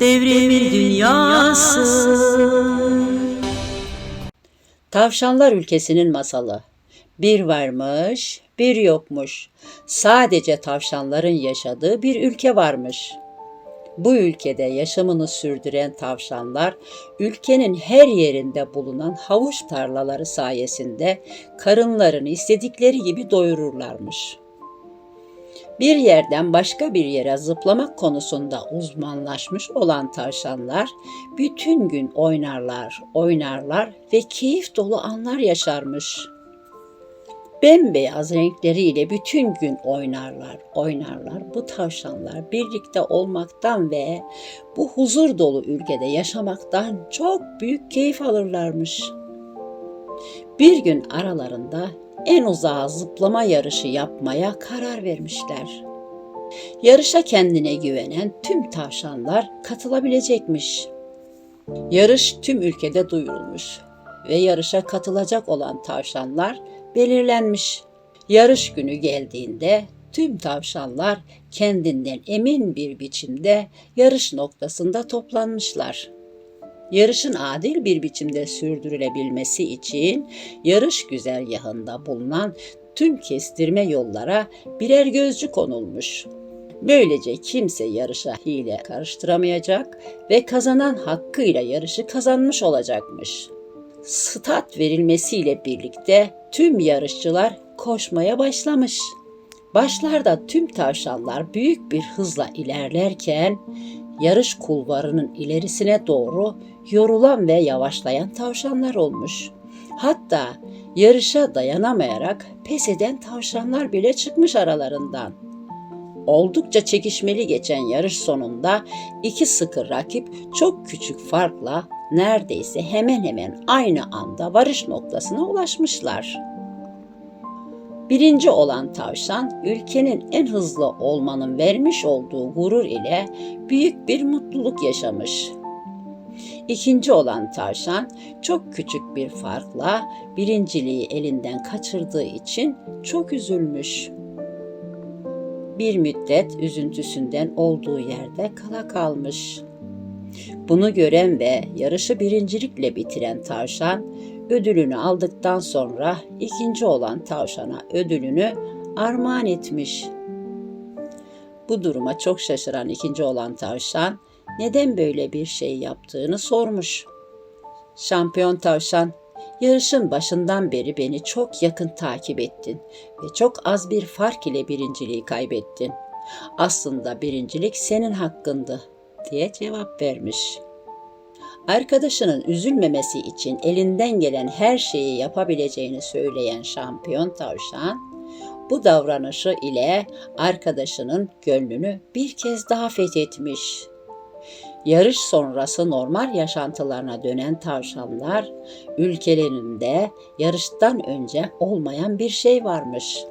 devrimin dünyası. Tavşanlar ülkesinin masalı. Bir varmış, bir yokmuş. Sadece tavşanların yaşadığı bir ülke varmış. Bu ülkede yaşamını sürdüren tavşanlar, ülkenin her yerinde bulunan havuç tarlaları sayesinde karınlarını istedikleri gibi doyururlarmış. Bir yerden başka bir yere zıplamak konusunda uzmanlaşmış olan tavşanlar bütün gün oynarlar, oynarlar ve keyif dolu anlar yaşarmış. Bembeyaz renkleriyle bütün gün oynarlar, oynarlar. Bu tavşanlar birlikte olmaktan ve bu huzur dolu ülkede yaşamaktan çok büyük keyif alırlarmış. Bir gün aralarında en uzağa zıplama yarışı yapmaya karar vermişler. Yarışa kendine güvenen tüm tavşanlar katılabilecekmiş. Yarış tüm ülkede duyurulmuş ve yarışa katılacak olan tavşanlar belirlenmiş. Yarış günü geldiğinde tüm tavşanlar kendinden emin bir biçimde yarış noktasında toplanmışlar. Yarışın adil bir biçimde sürdürülebilmesi için yarış güzergahında bulunan tüm kestirme yollara birer gözcü konulmuş. Böylece kimse yarışa hile karıştıramayacak ve kazanan hakkıyla yarışı kazanmış olacakmış. Stat verilmesiyle birlikte tüm yarışçılar koşmaya başlamış. Başlarda tüm tavşanlar büyük bir hızla ilerlerken yarış kulvarının ilerisine doğru yorulan ve yavaşlayan tavşanlar olmuş. Hatta yarışa dayanamayarak pes eden tavşanlar bile çıkmış aralarından. Oldukça çekişmeli geçen yarış sonunda iki sıkı rakip çok küçük farkla neredeyse hemen hemen aynı anda varış noktasına ulaşmışlar. Birinci olan tavşan ülkenin en hızlı olmanın vermiş olduğu gurur ile büyük bir mutluluk yaşamış. İkinci olan tavşan çok küçük bir farkla birinciliği elinden kaçırdığı için çok üzülmüş. Bir müddet üzüntüsünden olduğu yerde kala kalmış. Bunu gören ve yarışı birincilikle bitiren tavşan ödülünü aldıktan sonra ikinci olan tavşana ödülünü armağan etmiş. Bu duruma çok şaşıran ikinci olan tavşan neden böyle bir şey yaptığını sormuş. Şampiyon tavşan, yarışın başından beri beni çok yakın takip ettin ve çok az bir fark ile birinciliği kaybettin. Aslında birincilik senin hakkındı diye cevap vermiş. Arkadaşının üzülmemesi için elinden gelen her şeyi yapabileceğini söyleyen şampiyon tavşan, bu davranışı ile arkadaşının gönlünü bir kez daha fethetmiş. Yarış sonrası normal yaşantılarına dönen tavşanlar, ülkelerinde yarıştan önce olmayan bir şey varmış.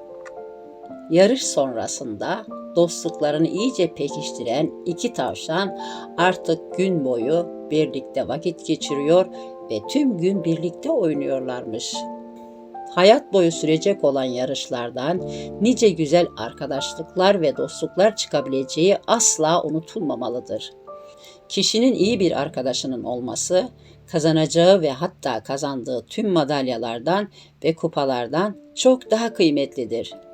Yarış sonrasında dostluklarını iyice pekiştiren iki tavşan artık gün boyu birlikte vakit geçiriyor ve tüm gün birlikte oynuyorlarmış. Hayat boyu sürecek olan yarışlardan nice güzel arkadaşlıklar ve dostluklar çıkabileceği asla unutulmamalıdır. Kişinin iyi bir arkadaşının olması, kazanacağı ve hatta kazandığı tüm madalyalardan ve kupalardan çok daha kıymetlidir.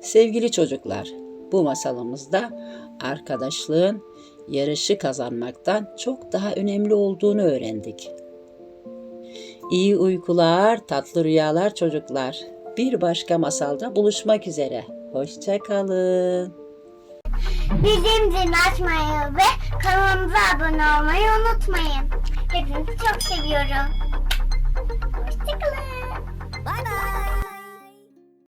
Sevgili çocuklar, bu masalımızda arkadaşlığın yarışı kazanmaktan çok daha önemli olduğunu öğrendik. İyi uykular, tatlı rüyalar çocuklar. Bir başka masalda buluşmak üzere. Hoşçakalın. Bildirim zilini açmayı ve kanalımıza abone olmayı unutmayın. Hepinizi çok seviyorum. Hoşçakalın. Bay bay.